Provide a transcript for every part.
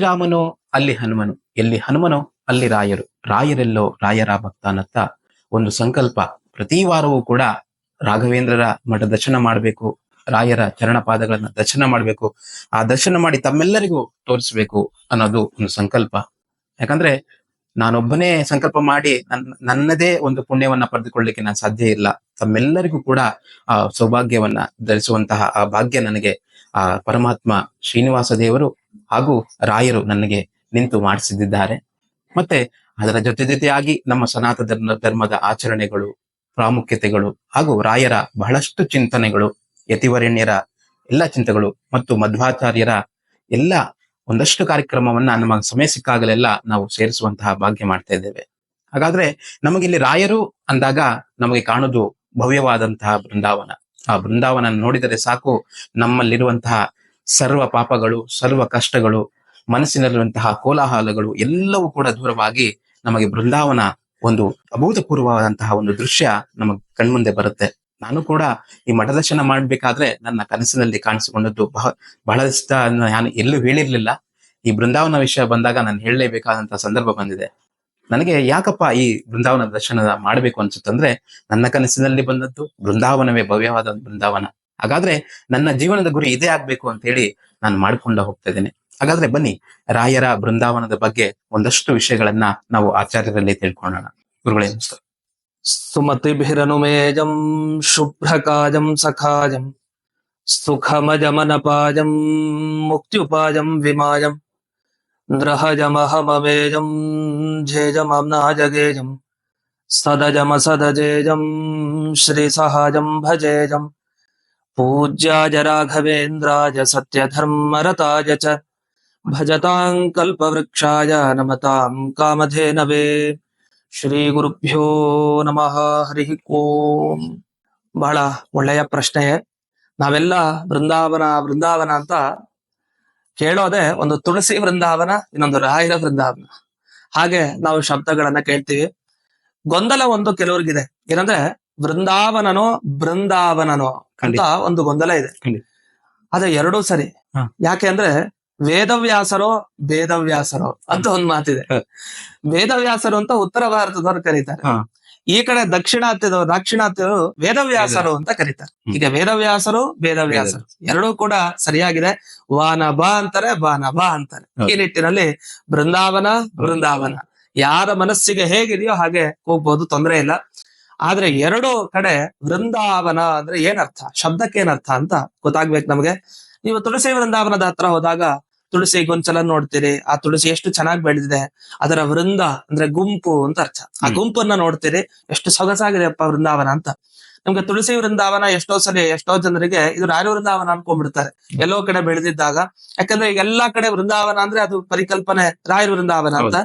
ರಾಮನೋ ಅಲ್ಲಿ ಹನುಮನು. ಎಲ್ಲಿ ಹನುಮನೋ, ಅಲ್ಲಿ ರಾಯರು. ರಾಯರೆಲ್ಲೋ, ರಾಯರ ಭಕ್ತ ಅನ್ನತ್ತ ಒಂದು ಸಂಕಲ್ಪ. ಪ್ರತಿ ವಾರವೂ ಕೂಡ ರಾಘವೇಂದ್ರರ ಮಠ ದರ್ಶನ ಮಾಡಬೇಕು. ರಾಯರ ಚರಣ ಪಾದಗಳನ್ನ ದರ್ಶನ ಮಾಡಬೇಕು. ಆ ದರ್ಶನ ಮಾಡಿ ತಮ್ಮೆಲ್ಲರಿಗೂ ತೋರಿಸ್ಬೇಕು ಅನ್ನೋದು ಒಂದು ಸಂಕಲ್ಪ. ಯಾಕಂದ್ರೆ ನಾನೊಬ್ಬನೇ ಸಂಕಲ್ಪ ಮಾಡಿ ನನ್ನ ನನ್ನದೇ ಒಂದು ಪುಣ್ಯವನ್ನ ಪಡೆದುಕೊಳ್ಳಲಿಕ್ಕೆ ನಾನು ಸಾಧ್ಯ ಇಲ್ಲ. ತಮ್ಮೆಲ್ಲರಿಗೂ ಕೂಡ ಆ ಸೌಭಾಗ್ಯವನ್ನ ಧರಿಸುವಂತಹ ಆ ಭಾಗ್ಯ ನನಗೆ ಆ ಪರಮಾತ್ಮ ಶ್ರೀನಿವಾಸ ದೇವರು ಹಾಗೂ ರಾಯರು ನನಗೆ ನಿಂತು ಮಾಡಿಸಿದ್ದಾರೆ ಮತ್ತೆ ಅದರ ಜೊತೆ ಜೊತೆಯಾಗಿ ನಮ್ಮ ಸನಾತನ ಧರ್ಮ, ಧರ್ಮದ ಆಚರಣೆಗಳು, ಪ್ರಾಮುಖ್ಯತೆಗಳು ಹಾಗೂ ರಾಯರ ಬಹಳಷ್ಟು ಚಿಂತನೆಗಳು, ಯತಿವರಣ್ಯರ ಎಲ್ಲ ಚಿಂತೆಗಳು ಮತ್ತು ಮಧ್ವಾಚಾರ್ಯರ ಎಲ್ಲ ಒಂದಷ್ಟು ಕಾರ್ಯಕ್ರಮವನ್ನ ನಮ್ಮ ಸಮಯ ಸಿಕ್ಕಾಗಲೆಲ್ಲ ನಾವು ಸೇರಿಸುವಂತಹ ಭಾಗ್ಯ ಮಾಡ್ತಾ ಇದ್ದೇವೆ. ಹಾಗಾದ್ರೆ ನಮಗಿಲ್ಲಿ ರಾಯರು ಅಂದಾಗ ನಮಗೆ ಕಾಣುದು ಭವ್ಯವಾದಂತಹ ಬೃಂದಾವನ. ಆ ಬೃಂದಾವನ ನೋಡಿದರೆ ಸಾಕು ನಮ್ಮಲ್ಲಿರುವಂತಹ ಸರ್ವ ಪಾಪಗಳು, ಸರ್ವ ಕಷ್ಟಗಳು, ಮನಸ್ಸಿನಲ್ಲಿರುವಂತಹ ಕೋಲಾಹಲಗಳು ಎಲ್ಲವೂ ಕೂಡ ದೂರವಾಗಿ ನಮಗೆ ಬೃಂದಾವನ ಒಂದು ಅಭೂತಪೂರ್ವವಾದಂತಹ ಒಂದು ದೃಶ್ಯ ನಮಗೆ ಕಣ್ಮುಂದೆ ಬರುತ್ತೆ. ನಾನು ಕೂಡ ಈ ಮಠದರ್ಶನ ಮಾಡ್ಬೇಕಾದ್ರೆ ನನ್ನ ಕನಸಿನಲ್ಲಿ ಕಾಣಿಸಿಕೊಂಡದ್ದು ಬಹ ಇಷ್ಟ ನಾನು ಎಲ್ಲೂ ಹೇಳಿರ್ಲಿಲ್ಲ. ಈ ಬೃಂದಾವನ ವಿಷಯ ಬಂದಾಗ ನಾನು ಹೇಳಲೇಬೇಕಾದಂತ ಸಂದರ್ಭ ಬಂದಿದೆ. ನನಗೆ ಯಾಕಪ್ಪ ಈ ಬೃಂದಾವನ ದರ್ಶನ ಮಾಡಬೇಕು ಅನ್ಸುತ್ತಂದ್ರೆ ನನ್ನ ಕನಸಿನಲ್ಲಿ ಬಂದದ್ದು ಬೃಂದಾವನವೇ, ಭವ್ಯವಾದ ಬೃಂದಾವನ. ಹಾಗಾದ್ರೆ ನನ್ನ ಜೀವನದ ಗುರಿ ಇದೇ ಆಗ್ಬೇಕು ಅಂತ ಹೇಳಿ ನಾನು ಮಾಡ್ಕೊಂಡು ಹೋಗ್ತಾ ಇದ್ದೇನೆ. ಹಾಗಾದ್ರೆ ಬನ್ನಿ, ರಾಯರ ಬೃಂದಾವನದ ಬಗ್ಗೆ ಒಂದಷ್ಟು ವಿಷಯಗಳನ್ನ ನಾವು ಆಚಾರ್ಯರಲ್ಲಿ ತಿಳ್ಕೊಳ್ಳೋಣ. ಗುರುಗಳೇ सुमतिभिरनुमेजं शुभ्रकाजं सखाजं, सुखमजमनपाजं, मुक्त्युपाजं विमायं नृहजमहममेजं, झेजमम्नाजगेजं, सदजमसदजेजं, श्रीसहाज भजेजं पूज्याज राघवेन्द्राज सत्यधर्मरताय च भजतां कल्पवृक्षाय नए कामधेनवे। ಶ್ರೀ ಗುರುಭ್ಯೋ ನಮಃ ಹರಿ ಓಂ. ಬಹಳ ಒಳ್ಳೆಯ ಪ್ರಶ್ನೆ. ನಾವೆಲ್ಲ ಬೃಂದಾವನ ಬೃಂದಾವನ ಅಂತ ಕೇಳೋದೆ ಒಂದು ತುಳಸಿ ಬೃಂದಾವನ ಇನ್ನೊಂದು ರಾಯರ ಬೃಂದಾವನ ಹಾಗೆ ನಾವು ಶಬ್ದಗಳನ್ನ ಕೇಳ್ತೀವಿ. ಗೊಂದಲ ಒಂದು ಕೆಲವ್ರಿಗಿದೆ. ಏನಂದ್ರೆ ಬೃಂದಾವನನೋ ಬೃಂದಾವನನೋ ಅಂತ ಒಂದು ಗೊಂದಲ ಇದೆ. ಅದೇ ಎರಡೂ ಸರಿ. ಯಾಕೆ ಅಂದ್ರೆ ವೇದವ್ಯಾಸರೋ ವೇದವ್ಯಾಸರೋ ಅಂತ ಒಂದ್ ಮಾತಿದೆ. ವೇದವ್ಯಾಸರು ಅಂತ ಉತ್ತರ ಭಾರತದವರು ಕರೀತಾರೆ. ಈ ಕಡೆ ದಕ್ಷಿಣಾತ್ಯದವರು ದಾಕ್ಷಿಣಾತ್ಯರು ವೇದವ್ಯಾಸರು ಅಂತ ಕರೀತಾರೆ. ಈಗ ವೇದವ್ಯಾಸರು ವೇದವ್ಯಾಸರು. ಎರಡೂ ಕೂಡ ಸರಿಯಾಗಿದೆ. ವಾನ ಬಾ ಅಂತಾರೆ ಬಾನ ಬಾ ಅಂತಾರೆ. ಈ ನಿಟ್ಟಿನಲ್ಲಿ ಬೃಂದಾವನ ಬೃಂದಾವನ. ಯಾರ ಮನಸ್ಸಿಗೆ ಹೇಗಿದೆಯೋ ಹಾಗೆ ಹೋಗ್ಬೋದು ತೊಂದರೆ ಇಲ್ಲ. ಆದ್ರೆ ಎರಡು ಕಡೆ ವೃಂದಾವನ ಅಂದ್ರೆ ಏನರ್ಥ? ಶಬ್ದಕ್ಕೆ ಏನರ್ಥ ಅಂತ ಗೊತ್ತಾಗ್ಬೇಕು ನಮಗೆ. ನೀವು ತುಳಸಿ ವೃಂದಾವನದ ಹತ್ರ ಹೋದಾಗ ತುಳಸಿ ಒಂದ್ಸಲ ನೋಡ್ತೀರಿ ಆ ತುಳಸಿ ಎಷ್ಟು ಚೆನ್ನಾಗಿ ಬೆಳೆದಿದೆ ಅದರ ವೃಂದ ಅಂದ್ರೆ ಗುಂಪು ಅಂತ ಅರ್ಥ. ಆ ಗುಂಪನ್ನ ನೋಡ್ತೀರಿ ಎಷ್ಟು ಸೊಗಸಾಗಿದೆ ಅಪ್ಪ ವೃಂದಾವನ ಅಂತ. ನಮ್ಗೆ ತುಳಸಿ ವೃಂದಾವನ ಎಷ್ಟೋ ಸಲ ಎಷ್ಟೋ ಜನರಿಗೆ ಇದು ರಾಯ ವೃಂದಾವನ ಅನ್ಕೊಂಡ್ಬಿಡ್ತಾರೆ. ಎಲ್ಲೋ ಕಡೆ ಬೆಳೆದಿದ್ದಾಗ ಯಾಕಂದ್ರೆ ಈಗ ಎಲ್ಲಾ ಕಡೆ ವೃಂದಾವನ ಅಂದ್ರೆ ಅದು ಪರಿಕಲ್ಪನೆ ರಾಯರ ವೃಂದಾವನ ಅಂತ.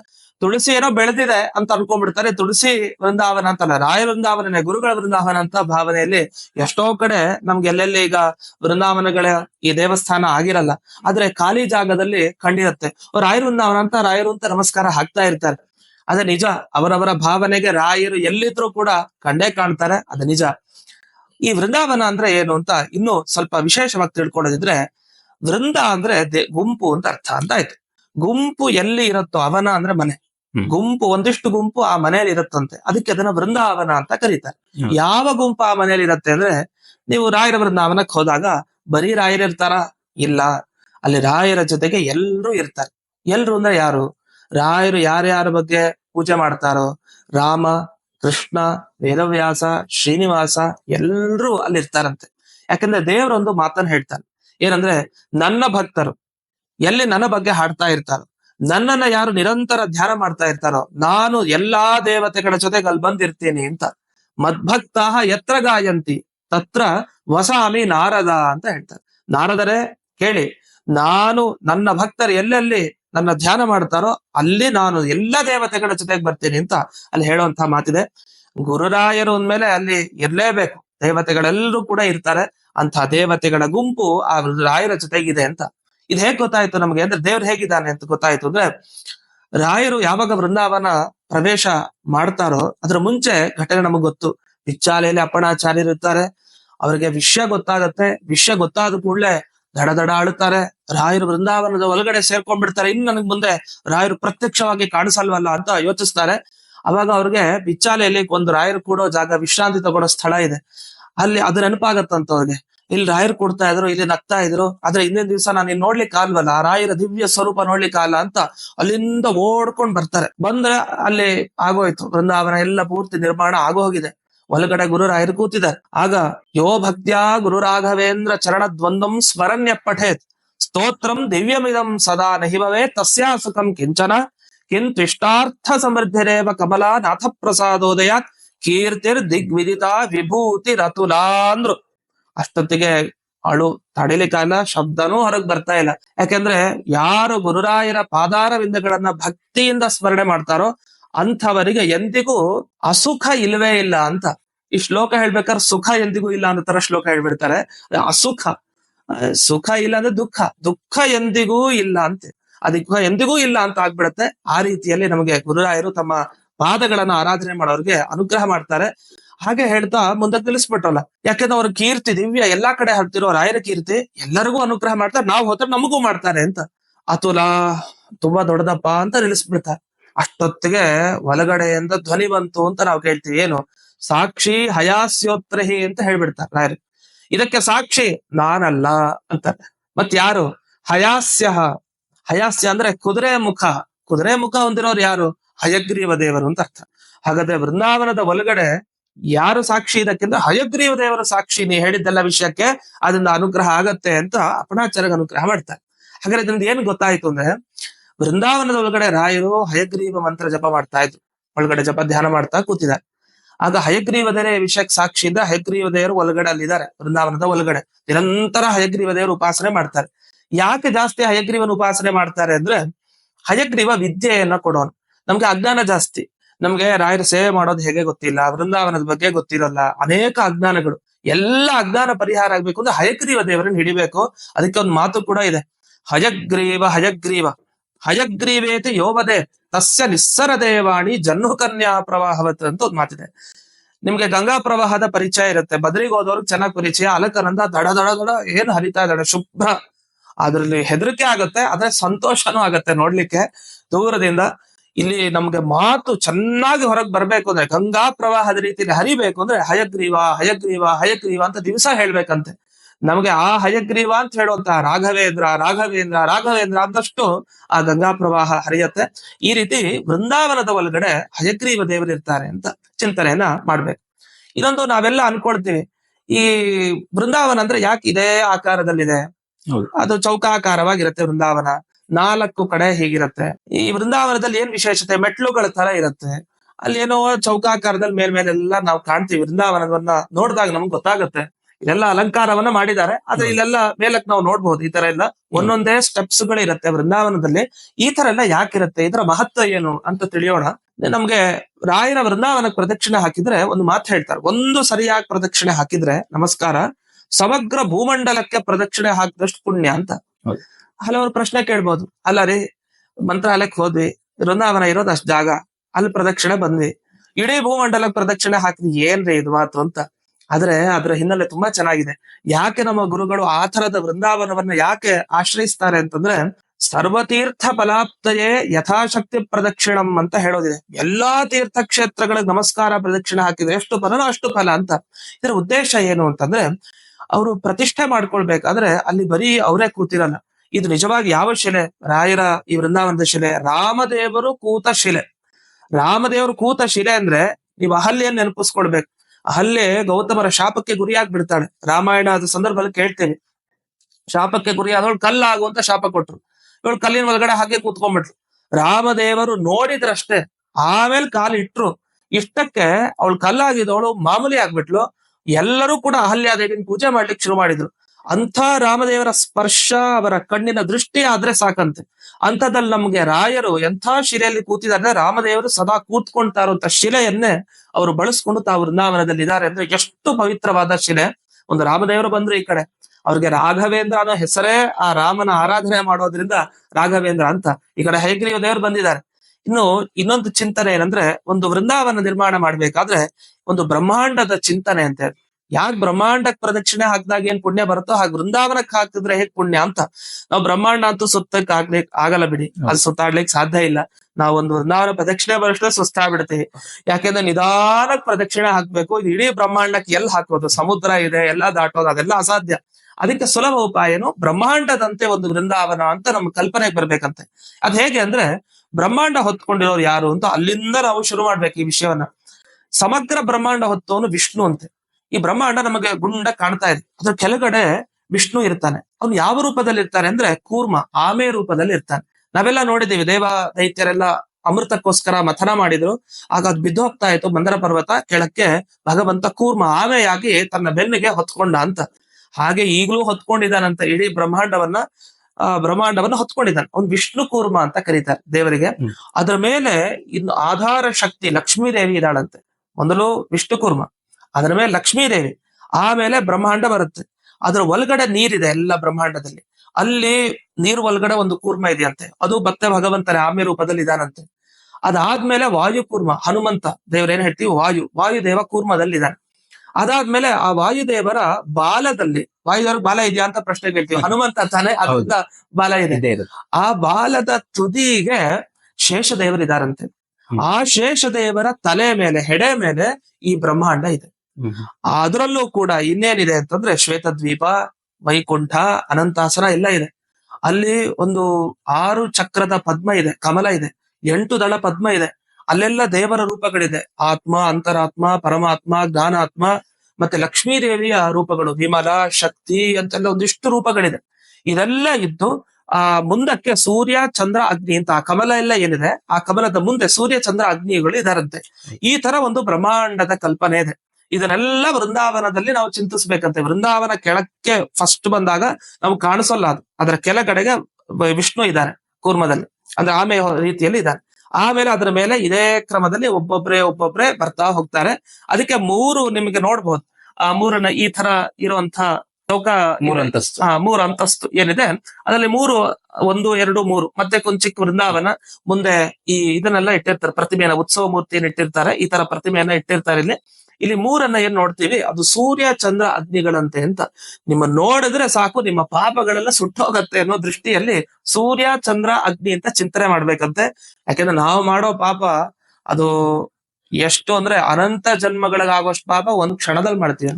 ತುಳಸಿ ಏನೋ ಬೆಳೆದಿದೆ ಅಂತ ಅನ್ಕೊಂಡ್ಬಿಡ್ತಾರೆ. ತುಳಸಿ ವೃಂದಾವನ ಅಂತಲ್ಲ ರಾಯ ವೃಂದಾವನನೇ, ಗುರುಗಳ ವೃಂದಾವನ ಅಂತ ಭಾವನೆಯಲ್ಲಿ ಎಷ್ಟೋ ಕಡೆ ನಮ್ಗೆ ಎಲ್ಲೆಲ್ಲಿ ಈಗ ವೃಂದಾವನಗಳ ಈ ದೇವಸ್ಥಾನ ಆಗಿರಲ್ಲ, ಆದ್ರೆ ಖಾಲಿ ಜಾಗದಲ್ಲಿ ಕಂಡಿರುತ್ತೆ. ರಾಯ ವೃಂದಾವನ ಅಂತ ರಾಯರು ಅಂತ ನಮಸ್ಕಾರ ಹಾಕ್ತಾ ಇರ್ತಾರೆ. ಅದೇ ನಿಜ, ಅವರವರ ಭಾವನೆಗೆ ರಾಯರು ಎಲ್ಲಿದ್ರು ಕೂಡ ಕಂಡೇ ಕಾಣ್ತಾರೆ, ಅದು ನಿಜ. ಈ ವೃಂದಾವನ ಅಂದ್ರೆ ಏನು ಅಂತ ಇನ್ನು ಸ್ವಲ್ಪ ವಿಶೇಷವಾಗಿ ತಿಳ್ಕೊಳ್ಳೋದಿದ್ರೆ, ವೃಂದ ಅಂದ್ರೆ ಗುಂಪು ಅಂತ ಅರ್ಥ ಅಂತ ಆಯ್ತು. ಗುಂಪು ಎಲ್ಲಿ ಇರುತ್ತೋ, ಅವನ ಅಂದ್ರೆ ಮನೆ. ಗುಂಪು ಒಂದಿಷ್ಟು ಗುಂಪು ಆ ಮನೆಯಲ್ಲಿ ಇರುತ್ತಂತೆ. ಅದಕ್ಕೆ ಅದನ್ನ ಬೃಂದಾವನ ಅಂತ ಕರೀತಾರೆ. ಯಾವ ಗುಂಪು ಆ ಮನೆಯಲ್ಲಿ ಇರುತ್ತೆ ಅಂದ್ರೆ ನೀವು ರಾಯರ ಬೃಂದಾವನಕ್ಕೆ ಹೋದಾಗ ಬರೀ ರಾಯರಿರ್ತಾರ ಇಲ್ಲ. ಅಲ್ಲಿ ರಾಯರ ಜೊತೆಗೆ ಎಲ್ಲರೂ ಇರ್ತಾರೆ. ಎಲ್ರು ಅಂದ್ರೆ ಯಾರು? ರಾಯರು ಯಾರ್ಯಾರ ಬಗ್ಗೆ ಪೂಜೆ ಮಾಡ್ತಾರೋ? ರಾಮ ಕೃಷ್ಣ ವೇದವ್ಯಾಸ ಶ್ರೀನಿವಾಸ ಎಲ್ಲರೂ ಅಲ್ಲಿ ಇರ್ತಾರಂತೆ ಯಾಕಂದ್ರೆ ದೇವರೊಂದು ಮಾತನ್ನ ಹೇಳ್ತಾನೆ. ಏನಂದ್ರೆ ನನ್ನ ಭಕ್ತರು ಎಲ್ಲಿ ನನ್ನ ಬಗ್ಗೆ ಹಾಡ್ತಾ ಇರ್ತಾರೋ ನನ್ನನ್ನ ಯಾರು ನಿರಂತರ ಧ್ಯಾನ ಮಾಡ್ತಾ ಇರ್ತಾರೋ, ನಾನು ಎಲ್ಲಾ ದೇವತೆಗಳ ಜೊತೆಗೆ ಅಲ್ಲಿ ಬಂದಿರ್ತೀನಿ ಅಂತ. ಮದ್ಭಕ್ತ ಎತ್ರ ಗಾಯಂತಿ, ತತ್ರ ವಸಾಮಿ ನಾರದ ಅಂತ ಹೇಳ್ತಾರೆ. ನಾರದರೇ, ಕೇಳಿ, ನಾನು ನನ್ನ ಭಕ್ತರು ಎಲ್ಲೆಲ್ಲಿ ನನ್ನ ಧ್ಯಾನ ಮಾಡ್ತಾರೋ, ಅಲ್ಲಿ ನಾನು ಎಲ್ಲ ದೇವತೆಗಳ ಜೊತೆಗೆ ಬರ್ತೀನಿ ಅಂತ ಅಲ್ಲಿ ಹೇಳುವಂತ ಮಾತಿದೆ. ಗುರುರಾಯರು ಅಂದ್ಮೇಲೆ ಅಲ್ಲಿ ಇರ್ಲೇಬೇಕು. ದೇವತೆಗಳೆಲ್ಲರೂ ಕೂಡ ಇರ್ತಾರೆ. ಅಂತ ದೇವತೆಗಳ ಗುಂಪು ಆ ರಾಯರ ಜೊತೆಗಿದೆ ಅಂತ. ಇದು ಹೇಗ್ ಗೊತ್ತಾಯ್ತು ನಮಗೆ? ಅಂದ್ರೆ ದೇವ್ರು ಹೇಗಿದ್ದಾನೆ ಅಂತ ಗೊತ್ತಾಯ್ತು ಅಂದ್ರೆ, ರಾಯರು ಯಾವಾಗ ವೃಂದಾವನ ಪ್ರವೇಶ ಮಾಡ್ತಾರೋ ಅದ್ರ ಮುಂಚೆ ಘಟನೆ ನಮಗ್ ಗೊತ್ತು. ಬಿಚ್ಚಾಲೆಯಲ್ಲಿ ಅಪ್ಪಣಾಚಾರ್ಯರು ಇರ್ತಾರೆ, ಅವರಿಗೆ ವಿಷಯ ಗೊತ್ತಾಗತ್ತೆ. ವಿಷಯ ಗೊತ್ತಾದ ಕೂಡಲೇ ದಡ ದಡ ಆಳುತ್ತಾರೆ ರಾಯರು ವೃಂದಾವನದ ಒಳಗಡೆ ಸೇರ್ಕೊಂಡ್ಬಿಡ್ತಾರೆ. ಇನ್ನು ನನಗ್ ಮುಂದೆ ರಾಯರು ಪ್ರತ್ಯಕ್ಷವಾಗಿ ಕಾಣಿಸಲ್ವಲ್ಲ ಅಂತ ಯೋಚಿಸ್ತಾರೆ. ಅವಾಗ ಅವ್ರಿಗೆ ಬಿಚ್ಚಾಲೆಯಲ್ಲಿ ಒಂದು ರಾಯರು ಕೂಡೋ ಜಾಗ ವಿಶ್ರಾಂತಿ ತಗೊಳ್ಳೋ ಸ್ಥಳ ಇದೆ. ಅಲ್ಲಿ ಅದು ನೆನಪಾಗತ್ತಂತ ಅವ್ರಿಗೆ. ಇಲ್ಲಿ ರಾಯರು ಕೊಡ್ತಾ ಇದ್ರು, ಇಲ್ಲಿ ನಗ್ತಾ ಇದ್ರು. ಆದ್ರೆ ಇನ್ನೊಂದ್ ದಿವಸ ನಾನು ಇಲ್ಲಿ ನೋಡ್ಲಿಕ್ಕೆ ಆಗ್ಲಲ್ಲ ಆ ರಾಯರ ದಿವ್ಯ ಸ್ವರೂಪ ನೋಡ್ಲಿಕ್ಕೆ ಆಗಲ್ಲ ಅಂತ ಅಲ್ಲಿಂದ ಓಡ್ಕೊಂಡ್ ಬರ್ತಾರೆ. ಬಂದ್ರೆ ಅಲ್ಲಿ ಆಗೋಯ್ತು. ವೃಂದಾವನ ಎಲ್ಲ ಪೂರ್ತಿ ನಿರ್ಮಾಣ ಆಗೋಗಿದೆ. ಒಳಗಡೆ ಗುರು ರಾಯರು ಕೂತಿದ್ದಾರೆ. ಆಗ ಯೋ ಭಕ್ತ್ಯಾ ಗುರು ರಾಘವೇಂದ್ರ ಚರಣ ದ್ವಂದ್ವಂ ಸ್ಮರಣ್ಯ ಪಠೇತ್. ಸ್ತೋತ್ರಂ ದಿವ್ಯಮಿದಂ ಸದಾ ನಹಿಭವೇ ತಸ್ಯಾ ಸುಖಂ ಕಿಂಚನ. ಕಿಂತಿಷ್ಟಾರ್ಥ ಸಮೃದ್ಧರೇವ ಕಮಲಾ ನಾಥ ಪ್ರಸಾದೋದಯ ಕೀರ್ತಿರ್ ದಿಗ್ವಿದಿತ ವಿಭೂತಿ ರತುಲಾ ಅಂದ್ರು ಅಷ್ಟೊತ್ತಿಗೆ ಅಳು ತಡಿಲಿಕ್ಕಾಗಲ್ಲ ಶಬ್ದನೂ ಹೊರಗ್ ಬರ್ತಾ ಇಲ್ಲ. ಯಾಕೆಂದ್ರೆ ಯಾರು ಗುರುರಾಯರ ಪಾದಾರ ವಿಂದಗಳನ್ನ ಭಕ್ತಿಯಿಂದ ಸ್ಮರಣೆ ಮಾಡ್ತಾರೋ ಅಂಥವರಿಗೆ ಎಂದಿಗೂ ಅಸುಖ ಇಲ್ವೇ ಇಲ್ಲ ಅಂತ. ಈ ಶ್ಲೋಕ ಹೇಳ್ಬೇಕಾದ್ರೆ ಸುಖ ಎಂದಿಗೂ ಇಲ್ಲ ಅನ್ನೋ ತರ ಶ್ಲೋಕ ಹೇಳ್ಬಿಡ್ತಾರೆ. ಅಸುಖ. ಸುಖ ಇಲ್ಲ ಅಂದ್ರೆ ದುಃಖ. ದುಃಖ ಎಂದಿಗೂ ಇಲ್ಲ ಅಂತೆ. ಅದಕ್ಕೆ ಎಂದಿಗೂ ಇಲ್ಲ ಅಂತ ಆಗ್ಬಿಡತ್ತೆ. ಆ ರೀತಿಯಲ್ಲಿ ನಮಗೆ ಗುರುರಾಯರು ತಮ್ಮ ಪಾದಗಳನ್ನ ಆರಾಧನೆ ಮಾಡೋರಿಗೆ ಅನುಗ್ರಹ ಮಾಡ್ತಾರೆ. ಹಾಗೆ ಹೇಳ್ತಾ ಮುಂದಕ್ಕೆ ನಿಲ್ಲಿಸ್ಬಿಟ್ರಲ್ಲ ಯಾಕಂದ್ರೆ ಅವ್ರ ಕೀರ್ತಿ ದಿವ್ಯ ಎಲ್ಲಾ ಕಡೆ ಹತ್ತಿರೋ ರಾಯರ ಕೀರ್ತಿ ಎಲ್ಲರಿಗೂ ಅನುಗ್ರಹ ಮಾಡ್ತಾರೆ ನಾವು ಹೋದ್ರೆ ನಮಗೂ ಮಾಡ್ತಾರೆ ಅಂತ. ಅತುಲ, ತುಂಬಾ ದೊಡ್ಡದಪ್ಪ ಅಂತ ನಿಲ್ಲಿಸ್ಬಿಡ್ತಾರೆ ಅಷ್ಟೊತ್ತಿಗೆ ಒಳಗಡೆಯಿಂದ ಧ್ವನಿ ಬಂತು ಅಂತ ನಾವು ಕೇಳ್ತೀವಿ. ಏನು? ಸಾಕ್ಷಿ ಹಯಾಸ್ಯೋತ್ರಹಿ ಅಂತ ಹೇಳ್ಬಿಡ್ತಾರೆ ರಾಯರು. ಇದಕ್ಕೆ ಸಾಕ್ಷಿ ನಾನಲ್ಲ ಅಂತ. ಮತ್ ಯಾರು? ಹಯಾಸ್ಯ. ಹಯಾಸ್ಯ ಅಂದ್ರೆ ಕುದುರೆ ಮುಖ. ಕುದುರೆ ಮುಖ ಹೊಂದಿರೋರು ಯಾರು? ಹಯಗ್ರೀವ ದೇವರು ಅಂತ ಅರ್ಥ. ಹಾಗಾದ್ರೆ ವೃಂದಾವನದ ಒಳಗಡೆ ಯಾರು ಸಾಕ್ಷಿ ಇದಕ್ಕಿಂತ ಹಯಗ್ರೀವ ದೇವರ ಸಾಕ್ಷಿ ನೀ ಹೇಳಿದ್ದೆಲ್ಲ ವಿಷಯಕ್ಕೆ ಅದರಿಂದ ಅನುಗ್ರಹ ಆಗತ್ತೆ ಅಂತ ಅಪಣಾಚಾರ ಅನುಗ್ರಹ ಮಾಡ್ತಾರೆ. ಹಾಗಾದ್ರೆ ಇದರಿಂದ ಏನ್ ಗೊತ್ತಾಯ್ತು ಅಂದ್ರೆ ಬೃಂದಾವನದ ಒಳಗಡೆ ರಾಯರು ಹಯಗ್ರೀವ ಮಂತ್ರ ಜಪ ಮಾಡ್ತಾ ಇದ್ರು. ಒಳಗಡೆ ಜಪ ಧ್ಯಾನ ಮಾಡ್ತಾ ಕೂತಿದ್ದಾರೆ. ಆಗ ಹಯಗ್ರೀವ ವಿಷಯಕ್ಕೆ ಸಾಕ್ಷಿ ಇದ್ದ ಹಯಗ್ರೀವ ದೇವರು ಒಳಗಡೆ ಅಲ್ಲಿದ್ದಾರೆ ಬೃಂದಾವನದ ಒಳಗಡೆ. ನಿರಂತರ ಹಯಗ್ರೀವ ದೇವರು ಉಪಾಸನೆ ಮಾಡ್ತಾರೆ. ಯಾಕೆ ಜಾಸ್ತಿ ಹಯಗ್ರೀವನ ಉಪಾಸನೆ ಮಾಡ್ತಾರೆ ಅಂದ್ರೆ ಹಯಗ್ರೀವ ವಿದ್ಯೆಯನ್ನ ಕೊಡೋನು. ನಮ್ಗೆ ಅಜ್ಞಾನ ಜಾಸ್ತಿ. ನಮ್ಗೆ ರಾಯರ ಸೇವೆ ಮಾಡೋದು ಹೇಗೆ ಗೊತ್ತಿಲ್ಲ ವೃಂದಾವನದ ಬಗ್ಗೆ ಗೊತ್ತಿರಲ್ಲ. ಅನೇಕ ಅಜ್ಞಾನಗಳು. ಎಲ್ಲ ಅಜ್ಞಾನ ಪರಿಹಾರ ಆಗ್ಬೇಕು ಅಂದ್ರೆ ಹಯಗ್ರೀವ ದೇವರನ್ನ ಹಿಡಿಬೇಕು. ಅದಕ್ಕೆ ಒಂದು ಮಾತು ಕೂಡ ಇದೆ. ಹಯಗ್ರೀವ ಹಯಗ್ರೀವ. ಹಯಗ್ರೀವೇತಿ ಯೋವದೆ. ತಸ್ಯ ನಿಸ್ಸರ ದೇವಾಣಿ ಜನ್ನು ಕನ್ಯಾ ಪ್ರವಾಹವತ್ ಅಂತ ಒಂದು ಮಾತಿದೆ. ನಿಮ್ಗೆ ಗಂಗಾ ಪ್ರವಾಹದ ಪರಿಚಯ ಇರುತ್ತೆ. ಬದ್ರಿಗೆ ಹೋದವ್ರಿಗೆ ಚೆನ್ನಾಗಿ ಪರಿಚಯ. ಅಲಕನಂದ ದಡ ದಡ ದಡ ಏನ್ ಹರಿತಾ ಇದ್ದಾಳೆ. ಶುಭ್ರ. ಅದ್ರಲ್ಲಿ ಹೆದರಿಕೆ ಆಗತ್ತೆ, ಆದ್ರೆ ಸಂತೋಷನೂ ಆಗತ್ತೆ ನೋಡ್ಲಿಕ್ಕೆ. ದೂರದಿಂದ ಇಲ್ಲಿ ನಮ್ಗೆ ಮಾತು ಚೆನ್ನಾಗಿ ಹೊರಗೆ ಬರ್ಬೇಕು ಅಂದ್ರೆ ಗಂಗಾ ಪ್ರವಾಹದ ರೀತಿಯಲ್ಲಿ ಹರಿಬೇಕು ಅಂದ್ರೆ ಹಯಗ್ರೀವ ಹಯಗ್ರೀವ ಹಯಗ್ರೀವ ಅಂತ ದಿವಸ ಹೇಳ್ಬೇಕಂತೆ. ನಮಗೆ ಆ ಹಯಗ್ರೀವ ಅಂತ ಹೇಳುವಂತಹ ರಾಘವೇಂದ್ರ ರಾಘವೇಂದ್ರ ರಾಘವೇಂದ್ರ ಅಂದಷ್ಟು ಆ ಗಂಗಾ ಪ್ರವಾಹ ಹರಿಯತ್ತೆ. ಈ ರೀತಿ ವೃಂದಾವನದ ಒಳಗಡೆ ಹಯಗ್ರೀವ ದೇವರಿರ್ತಾರೆ ಅಂತ ಚಿಂತನೆಯನ್ನ ಮಾಡ್ಬೇಕು. ಇದೊಂದು ನಾವೆಲ್ಲ ಅನ್ಕೊಳ್ತೀವಿ. ಈ ವೃಂದಾವನ ಅಂದ್ರೆ ಯಾಕೆ ಇದೇ ಆಕಾರದಲ್ಲಿದೆ. ಅದು ಚೌಕಾಕಾರವಾಗಿರುತ್ತೆ ವೃಂದಾವನ. ನಾಲ್ಕು ಕಡೆ ಹೀಗಿರುತ್ತೆ. ಈ ವೃಂದಾವನದಲ್ಲಿ ಏನ್ ವಿಶೇಷತೆ? ಮೆಟ್ಲುಗಳ ತರ ಇರುತ್ತೆ. ಅಲ್ಲಿ ಏನೋ ಚೌಕಾಕಾರದಲ್ಲಿ ಮೇಲ್ಮೇಲೆಲ್ಲ ನಾವು ಕಾಣ್ತೀವಿ ವೃಂದಾವನವನ್ನ ನೋಡಿದಾಗ ನಮ್ಗೆ ಗೊತ್ತಾಗುತ್ತೆ. ಇದೆಲ್ಲ ಅಲಂಕಾರವನ್ನ ಮಾಡಿದ್ದಾರೆ. ಆದ್ರೆ. ಇಲ್ಲೆಲ್ಲ ಮೇಲಕ್ ನಾವು ನೋಡ್ಬೋದು ಈ ತರ ಎಲ್ಲ. ಒಂದೊಂದೇ ಸ್ಟೆಪ್ಸ್ ಗಳಿರುತ್ತೆ ವೃಂದಾವನದಲ್ಲಿ. ಈ ತರ ಎಲ್ಲ ಯಾಕಿರುತ್ತೆ? ಇದರ ಮಹತ್ವ ಏನು ಅಂತ ತಿಳಿಯೋಣ. ನಮ್ಗೆ ರಾಯರ ವೃಂದಾವನಕ್ಕೆ ಪ್ರದಕ್ಷಿಣೆ ಹಾಕಿದ್ರೆ ಒಂದು ಮಾತು ಹೇಳ್ತಾರೆ. ಒಂದು ಸರಿಯಾಗಿ ಪ್ರದಕ್ಷಿಣೆ ಹಾಕಿದ್ರೆ ನಮಸ್ಕಾರ. ಸಮಗ್ರ ಭೂಮಂಡಲಕ್ಕೆ ಪ್ರದಕ್ಷಿಣೆ ಹಾಕಿದಷ್ಟು ಪುಣ್ಯ ಅಂತ. ಹಲವರು ಪ್ರಶ್ನೆ ಕೇಳ್ಬೋದು. ಅಲ್ಲ ರೀ, ಮಂತ್ರಾಲಯಕ್ಕೆ ಹೋದ್ವಿ, ವೃಂದಾವನ ಇರೋದು ಅಷ್ಟ್ ಜಾಗ, ಅಲ್ಲಿ ಪ್ರದಕ್ಷಿಣೆ ಬಂದ್ವಿ. ಇಡೀ ಭೂಮಂಡಲಕ್ಕೆ ಪ್ರದಕ್ಷಿಣೆ ಹಾಕಿದ್ವಿ ಏನ್ರಿ ಇದು ಮಾತು ಅಂತ. ಆದ್ರೆ ಅದ್ರ ಹಿನ್ನೆಲೆ ತುಂಬಾ ಚೆನ್ನಾಗಿದೆ. ಯಾಕೆ ನಮ್ಮ ಗುರುಗಳು ಆ ತರದ ವೃಂದಾವನವನ್ನ ಯಾಕೆ ಆಶ್ರಯಿಸ್ತಾರೆ ಅಂತಂದ್ರೆ, ಸರ್ವತೀರ್ಥ ಫಲಾಪ್ತಯೇ ಯಥಾಶಕ್ತಿ ಪ್ರದಕ್ಷಿಣಂ ಅಂತ ಹೇಳೋದಿದೆ. ಎಲ್ಲಾ ತೀರ್ಥ ಕ್ಷೇತ್ರಗಳಿಗೆ ನಮಸ್ಕಾರ ಪ್ರದಕ್ಷಿಣೆ ಹಾಕಿದ್ರೆ ಎಷ್ಟು ಫಲನೋ ಅಷ್ಟು ಫಲ ಅಂತ. ಇದರ ಉದ್ದೇಶ ಏನು ಅಂತಂದ್ರೆ, ಅವರು ಪ್ರತಿಷ್ಠೆ ಮಾಡ್ಕೊಳ್ಬೇಕಾದ್ರೆ ಅಲ್ಲಿ ಬರೀ ಅವರೇ ಕೂತಿರಲ್ಲ. ಇದು ನಿಜವಾಗಿ ಯಾವ ಶಿಲೆ? ರಾಯರ ಈ ವೃಂದಾವನದ ಶಿಲೆ. ರಾಮದೇವರು ಕೂತ ಶಿಲೆ. ರಾಮದೇವರು ಕೂತ ಶಿಲೆ ಅಂದ್ರೆ ನೀವು ಅಹಲ್ಯನ್ ನೆನಪಿಸ್ಕೊಳ್ಬೇಕು. ಅಹಲ್ಯೆ ಗೌತಮರ ಶಾಪಕ್ಕೆ ಗುರಿಯಾಗಿ ಬಿಡ್ತಾಳೆ ಅದ ಸಂದರ್ಭದಲ್ಲಿ ಕೇಳ್ತೇವೆ. ಶಾಪಕ್ಕೆ ಗುರಿಯಾದವಳು ಕಲ್ಲಾಗುವಂತ ಶಾಪ ಕೊಟ್ರು. ಇವಳು ಕಲ್ಲಿನ ಒಳಗಡೆ ಹಾಗೆ ಕೂತ್ಕೊಂಡ್ಬಿಟ್ರು ರಾಮದೇವರು ನೋಡಿದ್ರಷ್ಟೇ, ಆಮೇಲೆ ಕಾಲು ಇಟ್ರು. ಇಷ್ಟಕ್ಕೆ ಅವಳು ಕಲ್ಲಾಗಿದ್ದವಳು ಮಾಮೂಲಿ ಆಗ್ಬಿಟ್ಲು. ಎಲ್ಲರೂ ಕೂಡ ಅಹಲ್ಯಾದೇವಿನ ಪೂಜೆ ಮಾಡ್ಲಿಕ್ಕೆ ಶುರು ಮಾಡಿದ್ರು. ಅಂಥ ರಾಮದೇವರ ಸ್ಪರ್ಶ ಅವರ ಕಣ್ಣಿನ ದೃಷ್ಟಿ ಆದ್ರೆ ಸಾಕಂತೆ. ಅಂಥದ್ದಲ್ಲಿ ನಮ್ಗೆ ರಾಯರು ಎಂಥ ಶಿಲೆಯಲ್ಲಿ ಕೂತಿದ್ದಾರೆ ರಾಮದೇವರು ಸದಾ ಕೂತ್ಕೊಳ್ತಾ ಇರುವಂತ ಶಿಲೆಯನ್ನೇ ಅವರು ಬಳಸ್ಕೊಂಡು ತಾವು ವೃಂದಾವನದಲ್ಲಿ ಇದ್ದಾರೆ ಅಂದ್ರೆ ಎಷ್ಟು ಪವಿತ್ರವಾದ ಶಿಲೆ. ಒಂದು ರಾಮದೇವರು ಬಂದ್ರು ಈ ಕಡೆ. ಅವ್ರಿಗೆ ರಾಘವೇಂದ್ರ ಅನ್ನೋ ಹೆಸರೇ ಆ ರಾಮನ ಆರಾಧನೆ ಮಾಡೋದ್ರಿಂದ ರಾಘವೇಂದ್ರ ಅಂತ. ಈ ಕಡೆ ಹೈಗ್ರೀವ ದೇವರು ಬಂದಿದ್ದಾರೆ. ಇನ್ನು ಇನ್ನೊಂದು ಚಿಂತನೆ ಏನಂದ್ರೆ, ಒಂದು ವೃಂದಾವನ ನಿರ್ಮಾಣ ಮಾಡ್ಬೇಕಾದ್ರೆ ಒಂದು ಬ್ರಹ್ಮಾಂಡದ ಚಿಂತನೆ ಅಂತ. ಯಾಕೆ ಬ್ರಹ್ಮಾಂಡಕ್ ಪ್ರದಕ್ಷಿಣೆ ಹಾಕಿದಾಗ ಏನ್ ಪುಣ್ಯ ಬರುತ್ತೋ ಹಾಗೆ ಬೃಂದಾವನಕ್ಕೆ ಹಾಕಿದ್ರೆ ಹೇಗ್ ಪುಣ್ಯ ಅಂತ ನಾವು ಬ್ರಹ್ಮಾಂಡ ಅಂತೂ ಸುತ್ತಕ್ಕೆ ಆಗ್ಲಿಕ್ ಆಗಲ್ಲ ಬಿಡಿ. ಅದು ಸುತ್ತಾಡ್ಲಿಕ್ಕೆ ಸಾಧ್ಯ ಇಲ್ಲ. ನಾವು ಒಂದು ವೃಂದಾವನ ಪ್ರದಕ್ಷಿಣೆ ಬರೋಷ್ಟೇ ಸುಸ್ತಾಗ್ಬಿಡ್ತೀವಿ. ಯಾಕೆಂದ್ರೆ ನಿಧಾನಕ್ ಪ್ರದಕ್ಷಿಣೆ ಹಾಕ್ಬೇಕು. ಇದು ಇಡೀ ಬ್ರಹ್ಮಾಂಡಕ್ಕೆ ಎಲ್ಲಿ ಹಾಕೋದು ಸಮುದ್ರ ಇದೆ ಎಲ್ಲ ದಾಟೋದು ಅದೆಲ್ಲ ಅಸಾಧ್ಯ. ಅದಕ್ಕೆ ಸುಲಭ ಉಪಾಯ ಏನು? ಬ್ರಹ್ಮಾಂಡದಂತೆ ಒಂದು ವೃಂದಾವನ ಅಂತ ನಮ್ ಕಲ್ಪನೆಗೆ ಬರ್ಬೇಕಂತೆ. ಅದ್ ಹೇಗೆ ಅಂದ್ರೆ ಬ್ರಹ್ಮಾಂಡ ಹೊತ್ಕೊಂಡಿರೋರು ಯಾರು ಅಂತ ಅಲ್ಲಿಂದ ನಾವು ಶುರು ಮಾಡ್ಬೇಕು ಈ ವಿಷಯವನ್ನ. ಸಮಗ್ರ ಬ್ರಹ್ಮಾಂಡ ಹೊತ್ತವನು ವಿಷ್ಣು ಅಂತೆ. ಈ ಬ್ರಹ್ಮಾಂಡ ನಮಗೆ ಗುಂಡ ಕಾಣ್ತಾ ಇದೆ. ಅದ್ರ ಕೆಳಗಡೆ ವಿಷ್ಣು ಇರ್ತಾನೆ. ಅವನು ಯಾವ ರೂಪದಲ್ಲಿ ಇರ್ತಾನೆ ಅಂದ್ರೆ ಕೂರ್ಮ ಆಮೆ ರೂಪದಲ್ಲಿ ಇರ್ತಾನೆ. ನಾವೆಲ್ಲ ನೋಡಿದೀವಿ ದೇವ ದೈತ್ಯರೆಲ್ಲ ಅಮೃತಕ್ಕೋಸ್ಕರ ಮಥನ ಮಾಡಿದ್ರು. ಆಗ ಅದು ಬಿದ್ದು ಹೋಗ್ತಾ ಇತ್ತು ಮಂದರ ಪರ್ವತ ಕೆಳಕ್ಕೆ. ಭಗವಂತ ಕೂರ್ಮ ಆಮೆಯಾಗಿ ತನ್ನ ಬೆನ್ನಿಗೆ ಹೊತ್ಕೊಂಡ ಅಂತ. ಹಾಗೆ ಈಗಲೂ ಹೊತ್ಕೊಂಡಿದ್ದಾನಂತ ಇಡೀ ಬ್ರಹ್ಮಾಂಡವನ್ನ ಆ ಬ್ರಹ್ಮಾಂಡವನ್ನ ಹೊತ್ಕೊಂಡಿದ್ದಾನೆ. ಅವ್ನು ವಿಷ್ಣು ಕೂರ್ಮ ಅಂತ ಕರೀತಾರೆ ದೇವರಿಗೆ. ಅದರ ಮೇಲೆ ಇನ್ನು ಆಧಾರ ಶಕ್ತಿ ಲಕ್ಷ್ಮೀ ದೇವಿ ಇದ್ದಾಳಂತೆ. ಮೊದಲು ವಿಷ್ಣು ಕೂರ್ಮ. ಅದರ ಮೇಲೆ ಲಕ್ಷ್ಮೀದೇವಿ ಆಮೇಲೆ ಬ್ರಹ್ಮಾಂಡ ಬರುತ್ತೆ. ಅದರ ಒಳಗಡೆ ನೀರಿದೆ ಎಲ್ಲ ಬ್ರಹ್ಮಾಂಡದಲ್ಲಿ. ಅಲ್ಲಿ ನೀರು ಒಳಗಡೆ ಒಂದು ಕೂರ್ಮ ಇದೆಯಂತೆ. ಅದು ಮತ್ತೆ ಭಗವಂತನ ಆಮೆ ರೂಪದಲ್ಲಿ ಇದಾನಂತೆ. ಅದಾದ್ಮೇಲೆ ವಾಯು ಕೂರ್ಮ ಹನುಮಂತ ದೇವರೇನ್ ಹೇಳ್ತೀವಿ? ವಾಯು ವಾಯುದೇವ ಕೂರ್ಮದಲ್ಲಿ ಇದ್ದಾನೆ ಅದಾದ್ಮೇಲೆ ಆ ವಾಯುದೇವರ ಬಾಲದಲ್ಲಿ ವಾಯುದೇವರ ಬಾಲ ಇದೆಯಾ ಅಂತ ಪ್ರಶ್ನೆ ಕೇಳ್ತೀವಿ. ಹನುಮಂತ ತಾನೆ ಅದರಿಂದ ಬಾಲ ಇದೆ. ಆ ಬಾಲದ ತುದಿಗೆ ಶೇಷ ದೇವರಿದಾರಂತೆ ಆ ಶೇಷ ದೇವರ ತಲೆ ಮೇಲೆ ಹೆಡೆ ಮೇಲೆ ಈ ಬ್ರಹ್ಮಾಂಡ ಇದೆ. ಅದರಲ್ಲೂ ಕೂಡ ಇನ್ನೇನಿದೆ ಅಂತಂದ್ರೆ ಶ್ವೇತದ್ವೀಪ, ವೈಕುಂಠ, ಅನಂತಾಸನ ಎಲ್ಲ ಇದೆ. ಅಲ್ಲಿ ಒಂದು ಆರು ಚಕ್ರದ ಪದ್ಮ ಇದೆ, ಕಮಲ ಇದೆ, ಎಂಟು ದಳ ಪದ್ಮ ಇದೆ. ಅಲ್ಲೆಲ್ಲ ದೇವರ ರೂಪಗಳಿದೆ. ಆತ್ಮ, ಅಂತರಾತ್ಮ, ಪರಮಾತ್ಮ, ಜ್ಞಾನಾತ್ಮ, ಮತ್ತೆ ಲಕ್ಷ್ಮೀ ದೇವಿಯ ರೂಪಗಳು, ವಿಮಲ, ಶಕ್ತಿ ಅಂತೆಲ್ಲ ಒಂದಿಷ್ಟು ರೂಪಗಳಿದೆ. ಇದೆಲ್ಲ ಇದ್ದು, ಆ, ಮುಂದಕ್ಕೆ ಸೂರ್ಯ, ಚಂದ್ರ, ಅಗ್ನಿ ಅಂತ ಆ ಕಮಲ ಎಲ್ಲ ಏನಿದೆ, ಆ ಕಮಲದ ಮುಂದೆ ಸೂರ್ಯ, ಚಂದ್ರ, ಅಗ್ನಿಗಳು ಇದರಂತೆ. ಈ ತರ ಒಂದು ಬ್ರಹ್ಮಾಂಡದ ಕಲ್ಪನೆ ಇದೆ. ಇದನ್ನೆಲ್ಲ ವೃಂದಾವನದಲ್ಲಿ ನಾವು ಚಿಂತಿಸ್ಬೇಕಂತೆ. ವೃಂದಾವನ ಕೆಳಕ್ಕೆ ಫಸ್ಟ್ ಬಂದಾಗ ನಾವು ಕಾಣಿಸಲ್ಲ ಅದು. ಅದರ ಕೆಳಗಡೆಗೆ ವಿಷ್ಣು ಇದ್ದಾರೆ ಕೂರ್ಮದಲ್ಲಿ. ಅಂದ್ರೆ ಆಮೆ ರೀತಿಯಲ್ಲಿ ಇದ್ದಾರೆ. ಆಮೇಲೆ ಅದರ ಮೇಲೆ ಇದೇ ಕ್ರಮದಲ್ಲಿ ಒಬ್ಬೊಬ್ರೆ ಒಬ್ಬೊಬ್ರೆ ಬರ್ತಾ ಹೋಗ್ತಾರೆ. ಅದಕ್ಕೆ ಮೂರು ನಿಮಗೆ ನೋಡ್ಬೋದು. ಆ ಮೂರನ್ನ ಈ ತರ ಇರುವಂತ ಚೌಕ ಮೂರು ಅಂತಸ್ತು. ಆ ಮೂರು ಅಂತಸ್ತು ಏನಿದೆ? ಅದರಲ್ಲಿ ಮೂರು ಒಂದು ಎರಡು ಮೂರು. ಮತ್ತೆ ಕೊಂಚ ಚಿಕ್ಕ ವೃಂದಾವನ ಮುಂದೆ ಈ ಇದನ್ನೆಲ್ಲ ಇಟ್ಟಿರ್ತಾರೆ. ಪ್ರತಿಮೆಯನ್ನ ಉತ್ಸವ ಮೂರ್ತಿಯನ್ನು ಇಟ್ಟಿರ್ತಾರೆ. ಈ ತರ ಪ್ರತಿಮೆಯನ್ನ ಇಟ್ಟಿರ್ತಾರೆ ಇಲ್ಲಿ. ಇಲ್ಲಿ ಮೂರನ್ನ ಏನ್ ನೋಡ್ತೀವಿ? ಅದು ಸೂರ್ಯ, ಚಂದ್ರ, ಅಗ್ನಿಗಳಂತೆ ಅಂತ. ನಿಮ್ಮ ನೋಡಿದ್ರೆ ಸಾಕು, ನಿಮ್ಮ ಪಾಪಗಳೆಲ್ಲ ಸುಟ್ಟೋಗತ್ತೆ ಅನ್ನೋ ದೃಷ್ಟಿಯಲ್ಲಿ ಸೂರ್ಯ, ಚಂದ್ರ, ಅಗ್ನಿ ಅಂತ ಚಿಂತನೆ ಮಾಡ್ಬೇಕಂತೆ. ಯಾಕಂದ್ರೆ ನಾವು ಮಾಡೋ ಪಾಪ ಅದು ಎಷ್ಟು ಅಂದ್ರೆ ಅನಂತ ಜನ್ಮಗಳಿಗಾಗುವಷ್ಟು ಪಾಪ ಒಂದ್ ಕ್ಷಣದಲ್ಲಿ ಮಾಡ್ತೀವಿ.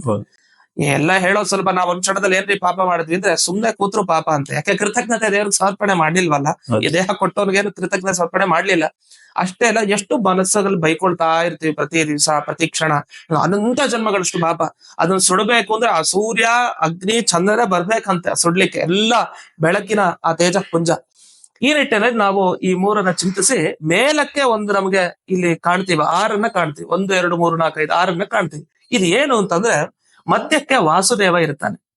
ಎಲ್ಲ ಹೇಳೋದ್ ಸ್ವಲ್ಪ ನಾವ್ ಒಂದ್ ಕ್ಷಣದಲ್ಲಿ ಏನ್ರಿ ಪಾಪ ಮಾಡಿದ್ವಿ ಅಂದ್ರೆ ಸುಮ್ನೆ ಕೂತ್ರು ಪಾಪ ಅಂತ. ಯಾಕೆ ಕೃತಜ್ಞತೆ ದೇವ್ರಿಗೆ ಸಮರ್ಪಣೆ ಮಾಡ್ಲಿಲ್ವಲ್ಲ. ಈ ದೇಹ ಕೊಟ್ಟವ್ರಿಗೇನು ಕೃತಜ್ಞತೆ ಸಮರ್ಪಣೆ ಮಾಡ್ಲಿಲ್ಲ. ಅಷ್ಟೇ ಅಲ್ಲ ಎಷ್ಟು ಮನಸ್ಸಲ್ಲಿ ಬೈಕೊಳ್ತಾ ಇರ್ತೀವಿ ಪ್ರತಿ ದಿವಸ ಪ್ರತಿ ಕ್ಷಣ. ಅನಂತ ಜನ್ಮಗಳಷ್ಟು ಪಾಪ. ಅದನ್ನ ಸುಡಬೇಕು ಅಂದ್ರೆ ಆ ಸೂರ್ಯ ಅಗ್ನಿ ಚಂದ್ರನೇ ಬರ್ಬೇಕಂತೆ ಸುಡ್ಲಿಕ್ಕೆ. ಎಲ್ಲ ಬೆಳಕಿನ ಆ ತೇಜ ಪುಂಜ ಈ ನಿಟ್ಟಿನಲ್ಲಿ ನಾವು ಈ ಮೂರನ್ನ ಚಿಂತಿಸಿ ಮೇಲಕ್ಕೆ ಒಂದು ನಮಗೆ ಇಲ್ಲಿ ಕಾಣ್ತೀವಿ. ಆರನ್ನ ಕಾಣ್ತೀವಿ. ಒಂದು ಎರಡು ಮೂರು ನಾಲ್ಕು ಐದು ಆರನ್ನ ಕಾಣ್ತೀವಿ. ಇದು ಏನು ಅಂತಂದ್ರೆ ಮಧ್ಯಕ್ಕೆ ವಾಸುದೇವ ಇರ್ತಾನೆ.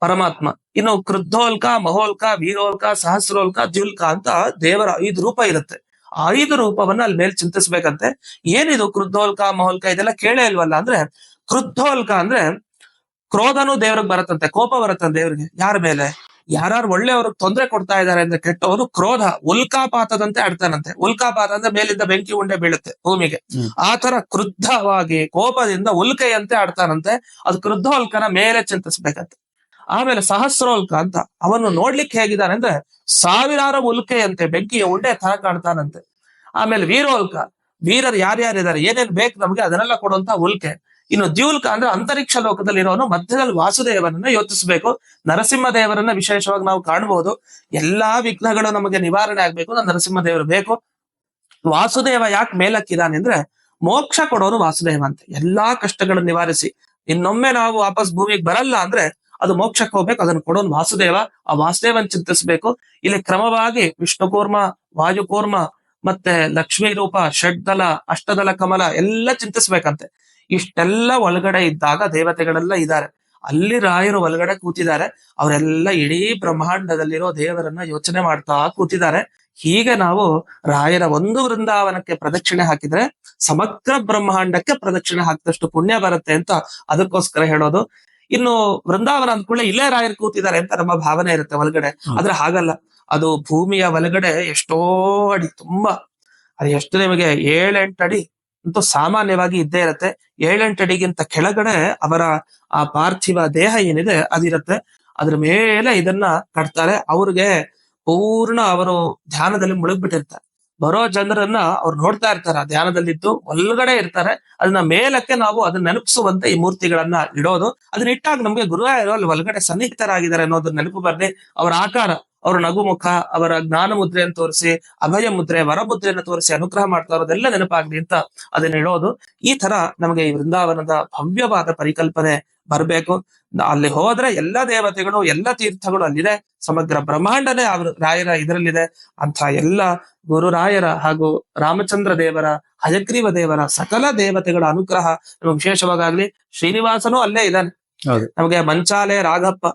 ಪರಮಾತ್ಮ, ಇನ್ನು ಕೃದ್ಧೋಲ್ಕ ಮಹೋಲ್ಕ, ವೀರೋಲ್ಕ, ಸಹಸ್ರೋಲ್ಕ, ದ್ಯುಲ್ಕ ಅಂತ ದೇವರ ಐದು ರೂಪ ಇರುತ್ತೆ. ಆ ಐದು ರೂಪವನ್ನ ಅಲ್ಲಿ ಮೇಲೆ ಚಿಂತಿಸ್ಬೇಕಂತೆ. ಏನಿದು ಕೃದ್ಧೋಲ್ಕ ಮಹೋಲ್ಕ ಇದೆಲ್ಲ ಕೇಳೇ ಇಲ್ವಲ್ಲ ಅಂದ್ರೆ ಕೃದ್ಧೋಲ್ಕ ಅಂದ್ರೆ ಕ್ರೋಧನು ದೇವ್ರಿಗೆ ಬರತ್ತಂತೆ, ಕೋಪ ಬರತ್ತಂತೆ ದೇವ್ರಿಗೆ. ಯಾರ ಮೇಲೆ? ಯಾರು ಒಳ್ಳೆಯವರು ತೊಂದರೆ ಕೊಡ್ತಾ ಇದ್ದಾರೆ ಅಂದ್ರೆ ಕೆಟ್ಟವರು ಕ್ರೋಧ ಉಲ್ಕಾಪಾತದಂತೆ ಆಡ್ತಾನಂತೆ ಉಲ್ಕಾಪಾತ ಅಂದ್ರೆ ಮೇಲಿಂದ ಬೆಂಕಿ ಉಂಡೆ ಬೀಳುತ್ತೆ ಭೂಮಿಗೆ. ಆ ತರ ಕ್ರುದ್ಧವಾಗಿ ಕೋಪದಿಂದ ಉಲ್ಕೆಯಂತೆ ಆಡ್ತಾನಂತೆ ಅದು ಕ್ರುದ್ಧೋಲ್ಕನ ಮೇಲೆ ಚಿಂತಿಸ್ಬೇಕಂತೆ. ಆಮೇಲೆ ಸಹಸ್ರೋಲ್ಕ ಅಂತ ಅವನು ನೋಡ್ಲಿಕ್ಕೆ ಹೇಗಿದ್ದಾನೆ ಅಂದ್ರೆ ಸಾವಿರಾರು ಉಲ್ಕೆಯಂತೆ ಬೆಂಕಿಯ ಉಂಡೆ ತರ ಕಾಣ್ತಾನಂತೆ. ಆಮೇಲೆ ವೀರೋಲ್ಕ ವೀರರು ಯಾರ್ಯಾರಿದ್ದಾರೆ ಏನೇನ್ ಬೇಕು ನಮ್ಗೆ ಅದನ್ನೆಲ್ಲ ಕೊಡುವಂತ ಉಲ್ಕೆ. ಇನ್ನು ದ್ಯೂಲ್ಕ ಅಂದ್ರೆ ಅಂತರಿಕ್ಷ ಲೋಕದಲ್ಲಿ ಇರೋನು ಮಧ್ಯದಲ್ಲಿ ವಾಸುದೇವನನ್ನ ಯೋಚಿಸಬೇಕು. ನರಸಿಂಹ ದೇವರನ್ನ ವಿಶೇಷವಾಗಿ ನಾವು ಕಾಣಬಹುದು ಎಲ್ಲಾ ವಿಘ್ನಗಳು ನಮಗೆ ನಿವಾರಣೆ ಆಗ್ಬೇಕು ನರಸಿಂಹ ದೇವರು ಬೇಕು. ವಾಸುದೇವ ಯಾಕೆ ಮೇಲಕ್ಕಿದಾನೆ ಅಂದ್ರೆ ಮೋಕ್ಷ ಕೊಡೋನು ವಾಸುದೇವ ಅಂತ. ಎಲ್ಲಾ ಕಷ್ಟಗಳನ್ನ ನಿವಾರಿಸಿ. ಇನ್ನೊಮ್ಮೆ ನಾವು ವಾಪಸ್ ಭೂಮಿಗೆ ಬರಲ್ಲ ಅಂದ್ರೆ ಅದು ಮೋಕ್ಷಕ್ಕೆ ಹೋಗ್ಬೇಕು, ಅದನ್ನು ಕೊಡೋನು ವಾಸುದೇವ. ಆ ವಾಸುದೇವನ್ ಚಿಂತಿಸ್ಬೇಕು. ಇಲ್ಲಿ ಕ್ರಮವಾಗಿ ವಿಷ್ಣುಕೂರ್ಮ, ವಾಯುಕೂರ್ಮ ಮತ್ತೆ ಲಕ್ಷ್ಮೀ ರೂಪ ಷಡ್ದಲ, ಅಷ್ಟದಲ, ಕಮಲ ಎಲ್ಲ ಚಿಂತಿಸ್ಬೇಕಂತೆ. ಇಷ್ಟೆಲ್ಲ ಒಳಗಡೆ ಇದ್ದಾಗ ದೇವತೆಗಳೆಲ್ಲ ಇದ್ದಾರೆ. ಅಲ್ಲಿ ರಾಯರು ಒಳಗಡೆ ಕೂತಿದ್ದಾರೆ. ಅವರೆಲ್ಲ ಇಡೀ ಬ್ರಹ್ಮಾಂಡದಲ್ಲಿರೋ ದೇವರನ್ನ ಯೋಚನೆ ಮಾಡ್ತಾ ಕೂತಿದ್ದಾರೆ. ಹೀಗೆ ನಾವು ರಾಯರ ಒಂದು ವೃಂದಾವನಕ್ಕೆ ಪ್ರದಕ್ಷಿಣೆ ಹಾಕಿದ್ರೆ ಸಮಗ್ರ ಬ್ರಹ್ಮಾಂಡಕ್ಕೆ ಪ್ರದಕ್ಷಿಣೆ ಹಾಕಿದಷ್ಟು ಪುಣ್ಯ ಬರುತ್ತೆ ಅಂತ ಅದಕ್ಕೋಸ್ಕರ ಹೇಳೋದು. ಇನ್ನು ವೃಂದಾವನ ಅಂದ್ಕೊಳ್ಳೆ ಇಲ್ಲೇ ರಾಯರು ಕೂತಿದ್ದಾರೆ ಅಂತ ನಮ್ಮ ಭಾವನೆ ಇರುತ್ತೆ ಒಳಗಡೆ. ಆದ್ರೆ ಹಾಗಲ್ಲ. ಅದು ಭೂಮಿಯ ಒಳಗಡೆ ಎಷ್ಟೋ ಅಡಿ ತುಂಬಾ. ಅದು ಎಷ್ಟು ನಿಮಗೆ ಏಳೆಂಟು ಅಡಿ ಅಂತೂ ಸಾಮಾನ್ಯವಾಗಿ ಇದ್ದೇ ಇರುತ್ತೆ. ಏಳೆಂಟು ಅಡಿಗಿಂತ ಕೆಳಗಡೆ ಅವರ ಆ ಪಾರ್ಥಿವ ದೇಹ ಏನಿದೆ ಅದಿರುತ್ತೆ. ಅದ್ರ ಮೇಲೆ ಇದನ್ನ ಕಟ್ತಾರೆ. ಅವ್ರಿಗೆ ಪೂರ್ಣ ಅವರು ಧ್ಯಾನದಲ್ಲಿ ಮುಳುಗ್ಬಿಟ್ಟಿರ್ತಾರೆ. ಬರೋ ಜನರನ್ನ ಅವ್ರು ನೋಡ್ತಾ ಇರ್ತಾರೆ. ಧ್ಯಾನದಲ್ಲಿ ಧ್ಯಾನದಲ್ಲಿದ್ದು ಒಳಗಡೆ ಇರ್ತಾರೆ. ಅದನ್ನ ಮೇಲಕ್ಕೆ ನಾವು ಅದನ್ನ ನೆನಪಿಸುವಂತೆ ಈ ಮೂರ್ತಿಗಳನ್ನ ಇಡೋದು. ಅದನ್ನ ಇಟ್ಟಾಗ ನಮ್ಗೆ ಗುರುವಾಯೂರು ಅಲ್ಲಿ ಒಳಗಡೆ ಸನ್ನಿಹಿತರಾಗಿದ್ದಾರೆ ಅನ್ನೋದನ್ನ ನೆನಪು ಬರ್ಲಿ ಅವರ ಆಕಾರ ಅವರ ನಗು ಮುಖ ಅವರ ಜ್ಞಾನ ಮುದ್ರೆಯನ್ನು ತೋರಿಸಿ ಅಭಯ ಮುದ್ರೆ ವರ ಮುದ್ರೆಯನ್ನು ತೋರಿಸಿ ಅನುಗ್ರಹ ಮಾಡ್ತಾ ಇರೋದೆಲ್ಲ ನೆನಪಾಗ್ಲಿ ಅಂತ ಅದನ್ನ ಹೇಳೋದು. ಈ ತರ ನಮಗೆ ಈ ವೃಂದಾವನದ ಭವ್ಯವಾದ ಪರಿಕಲ್ಪನೆ ಬರಬೇಕು. ಅಲ್ಲಿ ಹೋದ್ರೆ ಎಲ್ಲ ದೇವತೆಗಳು ಎಲ್ಲ ತೀರ್ಥಗಳು ಅಲ್ಲಿದೆ. ಸಮಗ್ರ ಬ್ರಹ್ಮಾಂಡನೇ ಅವ್ರ ರಾಯರ ಇದರಲ್ಲಿದೆ. ಅಂತ ಎಲ್ಲ ಗುರುರಾಯರ ಹಾಗೂ ರಾಮಚಂದ್ರ ದೇವರ ಹಯಗ್ರೀವ ದೇವರ ಸಕಲ ದೇವತೆಗಳ ಅನುಗ್ರಹ ನಮಗೆ ವಿಶೇಷವಾಗಲಿ ಶ್ರೀನಿವಾಸನೂ ಅಲ್ಲೇ ಇದ್ದಾನೆ. ನಮಗೆ ಮಂಚಾಲೆ ರಾಘಪ್ಪ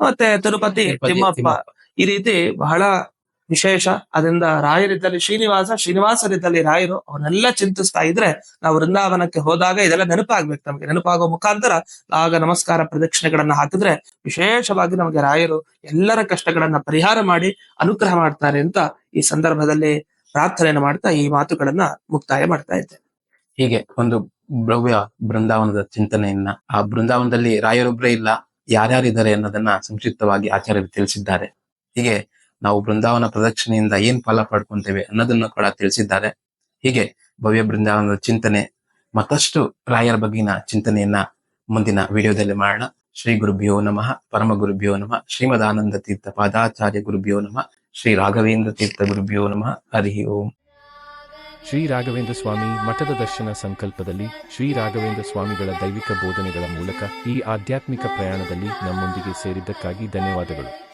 ಮತ್ತೆ ತಿರುಪತಿ ತಿಮ್ಮಪ್ಪ. ಈ ರೀತಿ ಬಹಳ ವಿಶೇಷ. ಅದರಿಂದ ರಾಯರಿದ್ದಲ್ಲಿ, ಶ್ರೀನಿವಾಸ, ಶ್ರೀನಿವಾಸರಿದ್ದಲ್ಲಿ ರಾಯರು ಅವನ್ನೆಲ್ಲ ಚಿಂತಿಸ್ತಾ ಇದ್ರೆ ನಾವು ವೃಂದಾವನಕ್ಕೆ ಹೋದಾಗ ಇದೆಲ್ಲ ನೆನಪಾಗ್ಬೇಕು ನಮಗೆ. ನೆನಪಾಗೋ ಮುಖಾಂತರ ಆಗ ನಮಸ್ಕಾರ ಪ್ರದಕ್ಷಿಣೆಗಳನ್ನ ಹಾಕಿದ್ರೆ ವಿಶೇಷವಾಗಿ ನಮಗೆ ರಾಯರು ಎಲ್ಲರ ಕಷ್ಟಗಳನ್ನ ಪರಿಹಾರ ಮಾಡಿ ಅನುಗ್ರಹ ಮಾಡ್ತಾರೆ ಅಂತ ಈ ಸಂದರ್ಭದಲ್ಲಿ ಪ್ರಾರ್ಥನೆಯನ್ನು ಮಾಡ್ತಾ ಈ ಮಾತುಗಳನ್ನ ಮುಕ್ತಾಯ ಮಾಡ್ತಾ ಇದ್ದೆ ಹೀಗೆ ಒಂದು ಭವ್ಯ ಬೃಂದಾವನದ ಚಿಂತನೆಯನ್ನ, ಆ ಬೃಂದಾವನದಲ್ಲಿ ರಾಯರೊಬ್ಬರೇ ಇಲ್ಲ, ಯಾರ್ಯಾರಿದ್ದಾರೆ ಅನ್ನೋದನ್ನ ಸಂಕ್ಷಿಪ್ತವಾಗಿ ಆಚಾರ್ಯರು ತಿಳಿಸಿದ್ದಾರೆ. ಹೀಗೆ ನಾವು ಬೃಂದಾವನ ಪ್ರದಕ್ಷಿಣೆಯಿಂದ ಏನ್ ಫಲ ಪಡ್ಕೊಂತೇವೆ ಅನ್ನೋದನ್ನು ಕೂಡ ತಿಳಿಸಿದ್ದಾರೆ. ಹೀಗೆ ಭವ್ಯ ಬೃಂದಾವನದ ಚಿಂತನೆ, ಮತ್ತಷ್ಟು ರಾಯರ ಬಗ್ಗಿನ ಚಿಂತನೆಯನ್ನ ಮುಂದಿನ ವಿಡಿಯೋದಲ್ಲಿ ಮಾಡೋಣ. ಶ್ರೀ ಗುರುಭ್ಯೋ ನಮಃ. ಪರಮ ಗುರುಭ್ಯೋ ನಮಃ. ಶ್ರೀಮದಾನಂದ ತೀರ್ಥ ಪಾದಾಚಾರ್ಯ ಗುರುಭ್ಯೋ ನಮಃ. ಶ್ರೀ ರಾಘವೇಂದ್ರ ತೀರ್ಥ ಗುರುಭ್ಯೋ ನಮಃ. ಹರಿ ಓಂ. ಶ್ರೀ ರಾಘವೇಂದ್ರ ಸ್ವಾಮಿ ಮಠದ ದರ್ಶನ ಸಂಕಲ್ಪದಲ್ಲಿ ಶ್ರೀ ರಾಘವೇಂದ್ರ ಸ್ವಾಮಿಗಳ ದೈವಿಕ ಬೋಧನೆಗಳ ಮೂಲಕ ಈ ಆಧ್ಯಾತ್ಮಿಕ ಪ್ರಯಾಣದಲ್ಲಿ ನಮ್ಮೊಂದಿಗೆ ಸೇರಿದ್ದಕ್ಕಾಗಿ ಧನ್ಯವಾದಗಳು.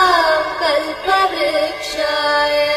fire.